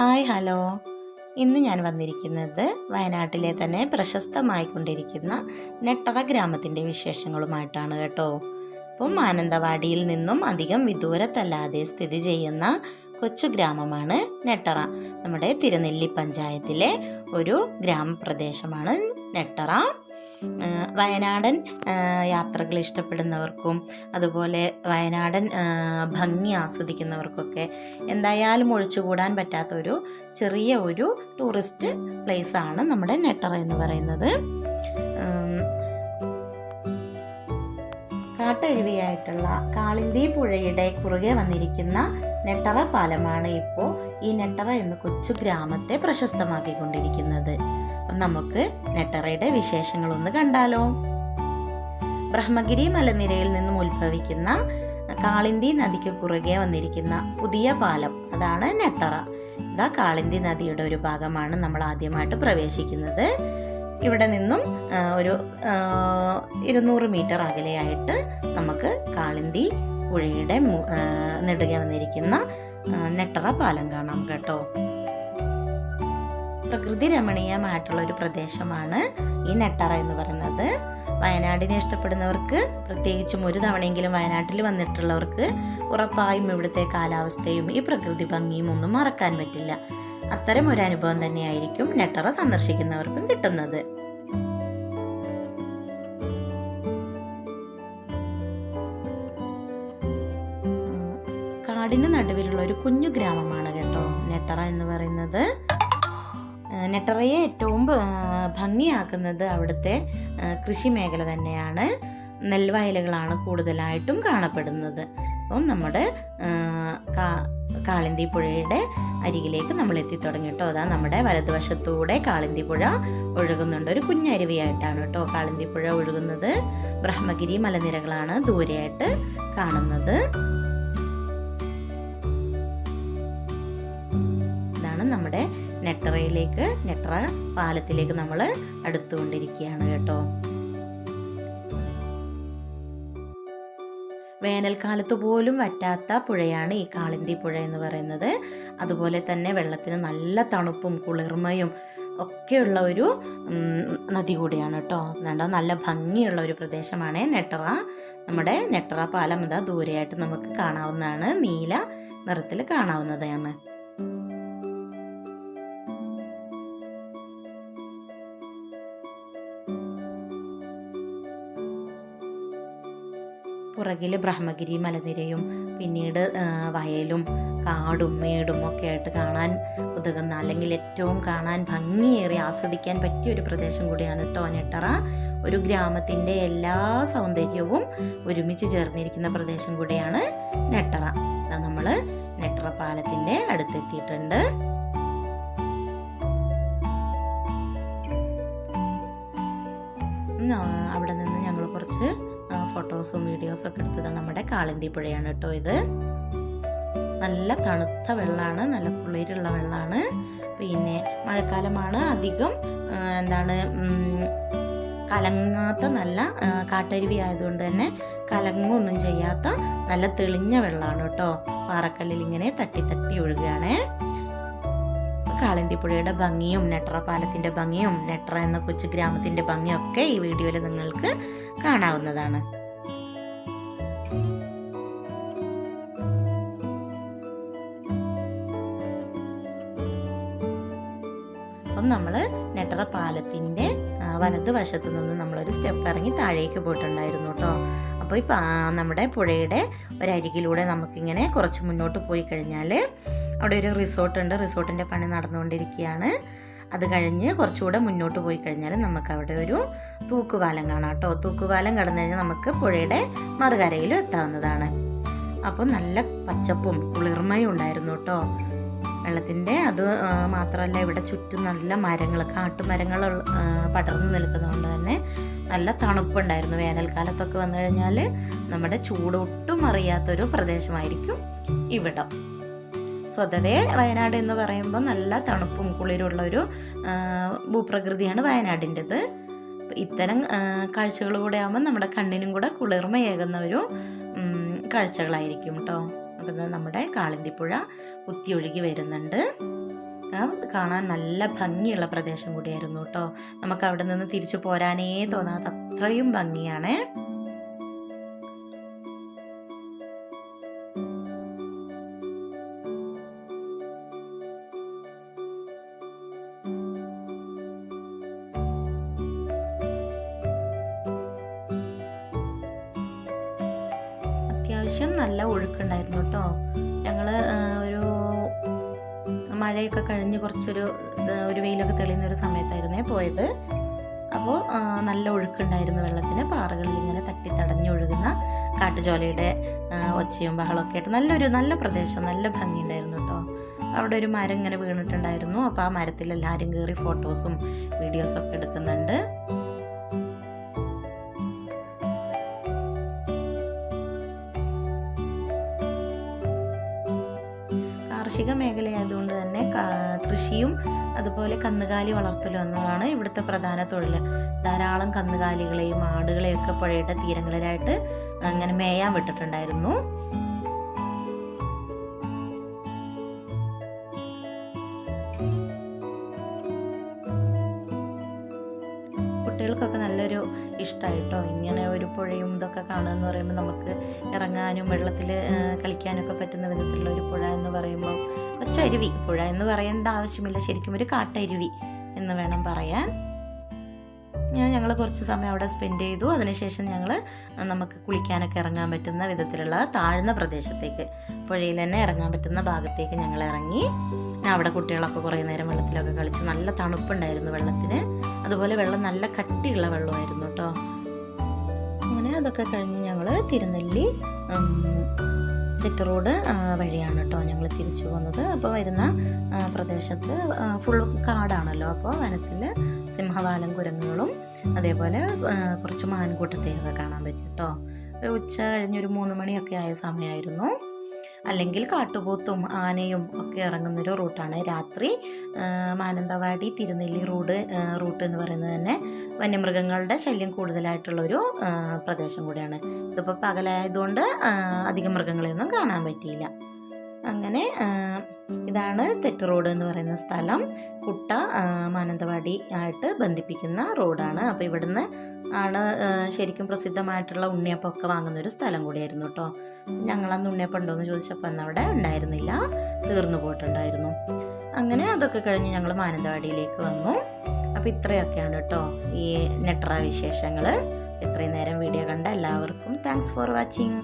Hi hello. ഇന്ന് ഞാൻ വന്നിരിക്കുന്നത് വയനാട്ടിലെ തന്നെ പ്രശസ്തമായിക്കൊണ്ടിരിക്കുന്ന നെട്ടറ ഗ്രാമത്തിന്റെ വിശേഷങ്ങളുമായിട്ടാണ് കേട്ടോ. ഇപ്പം മാനന്തവാടിയിൽ നിന്നും അധികം വിദൂരത്തല്ലാതെ സ്ഥിതി ചെയ്യുന്ന കൊച്ചു ഗ്രാമമാണ് നെട്ടറ. നമ്മുടെ തിരുനെല്ലി പഞ്ചായത്തിലെ ഒരു ഗ്രാമപ്രദേശമാണ് നെട്ടറ വയനാടൻ യാത്രകൾ ഇഷ്ടപ്പെടുന്നവർക്കും അതുപോലെ വയനാടൻ ഭംഗി ആസ്വദിക്കുന്നവർക്കൊക്കെ എന്തായാലും ഒഴിച്ചുകൂടാൻ പറ്റാത്ത ഒരു ചെറിയ ഒരു ടൂറിസ്റ്റ് പ്ലേസ് ആണ് നമ്മുടെ നെട്ടറ എന്ന് പറയുന്നത്. കാട്ടരുവിയായിട്ടുള്ള കാളിന്തി പുഴയുടെ കുറുകെ വന്നിരിക്കുന്ന നെട്ടറ പാലമാണ് ഇപ്പോൾ ഈ നെട്ടറ എന്ന കൊച്ചു ഗ്രാമത്തെ പ്രശസ്തമാക്കിക്കൊണ്ടിരിക്കുന്നത്. നമുക്ക് നെട്ടറയുടെ വിശേഷങ്ങളൊന്ന് കണ്ടാലോ. ബ്രഹ്മഗിരി മലനിരയിൽ നിന്നും ഉത്ഭവിക്കുന്ന കാളിന്തി നദിക്ക് കുറുകെ വന്നിരിക്കുന്ന പുതിയ പാലം അതാണ് നെട്ടറ. ഇതാ കാളിന്തി നദിയുടെ ഒരു ഭാഗമാണ് നമ്മൾ ആദ്യമായിട്ട് പ്രവേശിക്കുന്നത്. ഇവിടെ നിന്നും ഒരു ഇരുന്നൂറ് മീറ്റർ അകലെയായിട്ട് നമുക്ക് കാളിന്തി പുഴയുടെ നെടുകെ വന്നിരിക്കുന്ന നെട്ടറ പാലം കാണാം കേട്ടോ. പ്രകൃതി രമണീയമായിട്ടുള്ള ഒരു പ്രദേശമാണ് ഈ നെട്ടറ എന്ന് പറയുന്നത്. വയനാടിനെ ഇഷ്ടപ്പെടുന്നവർക്ക് പ്രത്യേകിച്ചും ഒരു തവണയെങ്കിലും വയനാട്ടിൽ വന്നിട്ടുള്ളവർക്ക് ഉറപ്പായും ഇവിടുത്തെ കാലാവസ്ഥയും ഈ പ്രകൃതി ഭംഗിയും ഒന്നും മറക്കാൻ പറ്റില്ല. അത്തരം ഒരു അനുഭവം തന്നെയായിരിക്കും നെട്ടറ സന്ദർശിക്കുന്നവർക്കും കിട്ടുന്നത്. കാടിന് നടുവിലുള്ള ഒരു കുഞ്ഞു ഗ്രാമമാണ് കേട്ടോ നെട്ടറ എന്ന് പറയുന്നത്. നെട്ടറയെ ഏറ്റവും ഭംഗിയാക്കുന്നത് അവിടുത്തെ കൃഷി മേഖല തന്നെയാണ്. നെൽവയലുകളാണ് കൂടുതലായിട്ടും കാണപ്പെടുന്നത്. അപ്പം നമ്മുടെ ആ, കാ- കാളിന്തി പുഴയുടെ അരികിലേക്ക് നമ്മൾ എത്തിത്തുടങ്ങി കേട്ടോ അതാ നമ്മുടെ വലതുവശത്തൂടെ കാളിന്തി പുഴ ഒഴുകുന്നുണ്ട്. ഒരു കുഞ്ഞരുവിയായിട്ടാണ് കേട്ടോ കാളിന്തി പുഴ ഒഴുകുന്നത്. ബ്രഹ്മഗിരി മലനിരകളാണ് ദൂരെയായിട്ട് കാണുന്നത്. ഇതാണ് നമ്മുടെ നെട്ടറയിലേക്ക് നെട്ടറ പാലത്തിലേക്ക് നമ്മൾ അടുത്തുകൊണ്ടിരിക്കുകയാണ് കേട്ടോ. വേനൽക്കാലത്ത് പോലും വറ്റാത്ത പുഴയാണ് ഈ കാളിന്തി പുഴ എന്ന് പറയുന്നത്. അതുപോലെ തന്നെ വെള്ളത്തിന് നല്ല തണുപ്പും കുളിർമയും ഒക്കെയുള്ള ഒരു നദി കൂടിയാണ് കേട്ടോ. എന്താ നല്ല ഭംഗിയുള്ള ഒരു പ്രദേശമാണ് നെട്ടറ. നമ്മുടെ നെട്ടറ പാലം ഇതാ ദൂരെയായിട്ട് നമുക്ക് കാണാവുന്നതാണ്. നീല നിറത്തിൽ കാണാവുന്നതാണ്. പുറകിൽ ബ്രഹ്മഗിരി മലനിരയും പിന്നീട് വയലും കാടും മേടും ഒക്കെ ആയിട്ട് കാണാൻ ഉതകുന്ന അല്ലെങ്കിൽ ഏറ്റവും കാണാൻ ഭംഗിയേറി ആസ്വദിക്കാൻ പറ്റിയ ഒരു പ്രദേശം കൂടിയാണ് കേട്ടോ നെട്ടറ ഒരു ഗ്രാമത്തിന്റെ എല്ലാ സൗന്ദര്യവും ഒരുമിച്ച് ചേർന്നിരിക്കുന്ന പ്രദേശം കൂടിയാണ് നെട്ടറ. നമ്മൾ നെട്ടറ പാലത്തിന്റെ അടുത്തെത്തിയിട്ടുണ്ട്. അവിടെ നിന്ന് ഞങ്ങൾ കുറച്ച് ഫോട്ടോസും വീഡിയോസും ഒക്കെ എടുത്തത് നമ്മുടെ കാളിന്തി പുഴയാണ് കേട്ടോ ഇത്. നല്ല തണുത്ത വെള്ളമാണ് നല്ല കുളിരുള്ള വെള്ളമാണ് പിന്നെ മഴക്കാലമാണ് അധികം എന്താണ് കലങ്ങാത്ത നല്ല കാട്ടരുവി ആയതുകൊണ്ട് തന്നെ കലങ്ങൊന്നും ചെയ്യാത്ത നല്ല തെളിഞ്ഞ വെള്ളമാണ് കേട്ടോ. പാറക്കല്ലിൽ ഇങ്ങനെ തട്ടി തട്ടി ഒഴുകുകയാണേ. കാളന്തിപ്പുഴയുടെ ഭംഗിയും നെട്ര പാലത്തിന്റെ ഭംഗിയും നെട്ര എന്ന കൊച്ചു ഗ്രാമത്തിന്റെ ഭംഗിയും ഒക്കെ ഈ വീഡിയോയിൽ നിങ്ങൾക്ക് കാണാവുന്നതാണ്. അപ്പം നമ്മൾ നെട്ടറ പാലത്തിന്റെ വലത് വശത്ത് നിന്ന് നമ്മളൊരു സ്റ്റെപ്പ് ഇറങ്ങി താഴേക്ക് പോയിട്ടുണ്ടായിരുന്നു കേട്ടോ അപ്പോൾ ഈ നമ്മുടെ പുഴയുടെ ഒരരികിലൂടെ നമുക്കിങ്ങനെ കുറച്ച് മുന്നോട്ട് പോയി കഴിഞ്ഞാൽ അവിടെ ഒരു റിസോർട്ട് ഉണ്ട്. റിസോർട്ടിന്റെ പണി നടന്നുകൊണ്ടിരിക്കുകയാണ്. അത് കഴിഞ്ഞ് കുറച്ചുകൂടെ മുന്നോട്ട് പോയി കഴിഞ്ഞാൽ നമുക്ക് അവിടെ ഒരു തൂക്കുപാലം കാണാം കേട്ടോ തൂക്കുപാലം കടന്നു കഴിഞ്ഞാൽ നമുക്ക് പുഴയുടെ മറുകരയിലും എത്താവുന്നതാണ്. അപ്പോൾ നല്ല പച്ചപ്പും കുളിർമയും ഉണ്ടായിരുന്നു കേട്ടോ വെള്ളത്തിന്റെ. അത് മാത്രമല്ല ഇവിടെ ചുറ്റും നല്ല മരങ്ങൾ കാട്ടുമരങ്ങൾ പടർന്നു നിൽക്കുന്നതുകൊണ്ട് തന്നെ നല്ല തണുപ്പുണ്ടായിരുന്നു. വേനൽക്കാലത്തൊക്കെ വന്നു കഴിഞ്ഞാൽ നമ്മുടെ ചൂട് ഒട്ടും അറിയാത്തൊരു പ്രദേശമായിരിക്കും ഇവിടം. സ്വതവേ വയനാട് എന്ന് പറയുമ്പോൾ നല്ല തണുപ്പും കുളിരുള്ള ഒരു ഭൂപ്രകൃതിയാണ് വയനാടിന്റെത്. ഇത്തരം കാഴ്ചകൾ കൂടെ ആകുമ്പോൾ നമ്മുടെ കണ്ണിനും കൂടെ കുളിർമയേകുന്ന ഒരു കാഴ്ചകളായിരിക്കും കേട്ടോ ഇത് നമ്മുടെ കാളിന്തിപ്പുഴ കുത്തിയൊഴുകി വരുന്നുണ്ട്. കാണാൻ നല്ല ഭംഗിയുള്ള പ്രദേശം കൂടിയായിരുന്നു കേട്ടോ. നമുക്ക് അവിടെ നിന്ന് തിരിച്ചു പോരാനേ തോന്നാത്ത അത്രയും ഭംഗിയാണ്. അത്യാവശ്യം നല്ല ഒഴുക്കുണ്ടായിരുന്നു കേട്ടോ. ഞങ്ങൾ ഒരു മഴയൊക്കെ കഴിഞ്ഞ് കുറച്ചൊരു ഒരു വെയിലൊക്കെ തെളിയുന്ന ഒരു സമയത്തായിരുന്നേ പോയത്. അപ്പോൾ നല്ല ഒഴുക്കുണ്ടായിരുന്നു വെള്ളത്തിന്. പാറകളിൽ ഇങ്ങനെ തട്ടി തടഞ്ഞൊഴുകുന്ന കാട്ടുചോലയുടെ ഒച്ചയും ബഹളമൊക്കെ ആയിട്ട് നല്ലൊരു നല്ല പ്രദേശം നല്ല ഭംഗിയുണ്ടായിരുന്നു കേട്ടോ. അവിടെ ഒരു മരം ഇങ്ങനെ വീണിട്ടുണ്ടായിരുന്നു. അപ്പോൾ ആ മരത്തിൽ എല്ലാവരും കയറി ഫോട്ടോസും വീഡിയോസും ഒക്കെ എടുക്കുന്നുണ്ട്. കാർഷിക മേഖലയായതുകൊണ്ട് തന്നെ കൃഷിയും അതുപോലെ കന്നുകാലി വളർത്തലും എന്നതാണ് ഇവിടുത്തെ പ്രധാന തൊഴിൽ. ധാരാളം കന്നുകാലികളെയും ആടുകളെയും ഒക്കെ പുഴയുടെ തീരങ്ങളിലായിട്ട് അങ്ങനെ മേയാൻ വിട്ടിട്ടുണ്ടായിരുന്നു. കുട്ടികൾക്കൊക്കെ നല്ലൊരു ഇഷ്ടമായിട്ടോ ഇങ്ങനെ ഒരു പുഴയും ഇതൊക്കെ കാണുക എന്ന് പറയുമ്പോൾ നമുക്ക് ഇറങ്ങാനും വെള്ളത്തിൽ കളിക്കാനൊക്കെ പറ്റുന്ന വിധത്തിലുള്ള ഒരു പുഴ എന്ന് പറയുമ്പോൾ കൊച്ചരുവി. പുഴ എന്ന് പറയേണ്ട ആവശ്യമില്ല. ശരിക്കും ഒരു കാട്ടരുവി എന്ന് വേണം പറയാൻ. ഞാൻ ഞങ്ങൾ കുറച്ച് സമയം അവിടെ സ്പെൻഡ് ചെയ്തു. അതിനുശേഷം ഞങ്ങൾ നമുക്ക് കുളിക്കാനൊക്കെ ഇറങ്ങാൻ പറ്റുന്ന വിധത്തിലുള്ള താഴ്ന്ന പ്രദേശത്തേക്ക് പുഴയിൽ തന്നെ ഇറങ്ങാൻ പറ്റുന്ന ഭാഗത്തേക്ക് ഞങ്ങൾ ഇറങ്ങി. അവിടെ കുട്ടികളൊക്കെ കുറേ നേരം വെള്ളത്തിലൊക്കെ കളിച്ചു നല്ല തണുപ്പുണ്ടായിരുന്നു വെള്ളത്തിന്. അതുപോലെ വെള്ളം നല്ല കട്ടിയുള്ള വെള്ളമായിരുന്നു കേട്ടോ. അങ്ങനെ അതൊക്കെ കഴിഞ്ഞ് ഞങ്ങൾ തിരുനെല്ലി തെറ്റ് റോഡ് വഴിയാണ് കേട്ടോ ഞങ്ങൾ തിരിച്ചു പോകുന്നത് അപ്പോൾ വരുന്ന പ്രദേശത്ത് ഫുൾ കാടാണല്ലോ. അപ്പോൾ വനത്തിൽ സിംഹവാലം കുരങ്ങുകളും അതേപോലെ കുറച്ച് മാൻകൂട്ടത്തെയൊക്കെ കാണാൻ പറ്റും കേട്ടോ. ഉച്ച കഴിഞ്ഞൊരു മൂന്ന് മണിയൊക്കെ ആയ സമയമായിരുന്നു അല്ലെങ്കിൽ കാട്ടുപോത്തും ആനയും ഒക്കെ ഇറങ്ങുന്നൊരു റൂട്ടാണ്. രാത്രി മാനന്തവാടി തിരുനെല്ലി റോഡ് റൂട്ട് എന്ന് പറയുന്നത് തന്നെ വന്യമൃഗങ്ങളുടെ ശല്യം കൂടുതലായിട്ടുള്ളൊരു പ്രദേശം കൂടിയാണ്. ഇതിപ്പോൾ പകലായതുകൊണ്ട് അധികം മൃഗങ്ങളെയൊന്നും കാണാൻ പറ്റിയില്ല. അങ്ങനെ ഇതാണ് തെറ്റ് റോഡ് എന്ന് പറയുന്ന സ്ഥലം. കുട്ട മാനന്തവാടി ആയിട്ട് ബന്ധിപ്പിക്കുന്ന റോഡാണ്. അപ്പോൾ ഇവിടുന്ന് ആണ് ശരിക്കും പ്രസിദ്ധമായിട്ടുള്ള ഉണ്ണിയപ്പമൊക്കെ വാങ്ങുന്ന ഒരു സ്ഥലം കൂടിയായിരുന്നു കേട്ടോ. ഞങ്ങളന്ന് ഉണ്ണിയപ്പം ഉണ്ടോ എന്ന് ചോദിച്ചപ്പോൾ അന്ന് അവിടെ ഉണ്ടായിരുന്നില്ല. തീർന്നു പോയിട്ടുണ്ടായിരുന്നു. അങ്ങനെ അതൊക്കെ കഴിഞ്ഞ് ഞങ്ങൾ മാനന്തവാടിയിലേക്ക് വന്നു. അപ്പോൾ ഇത്രയൊക്കെയാണ് കേട്ടോ ഈ നെട്ര വിശേഷങ്ങൾ ഇത്രയും നേരം വീഡിയോ കണ്ട എല്ലാവർക്കും താങ്ക്സ് ഫോർ വാച്ചിങ്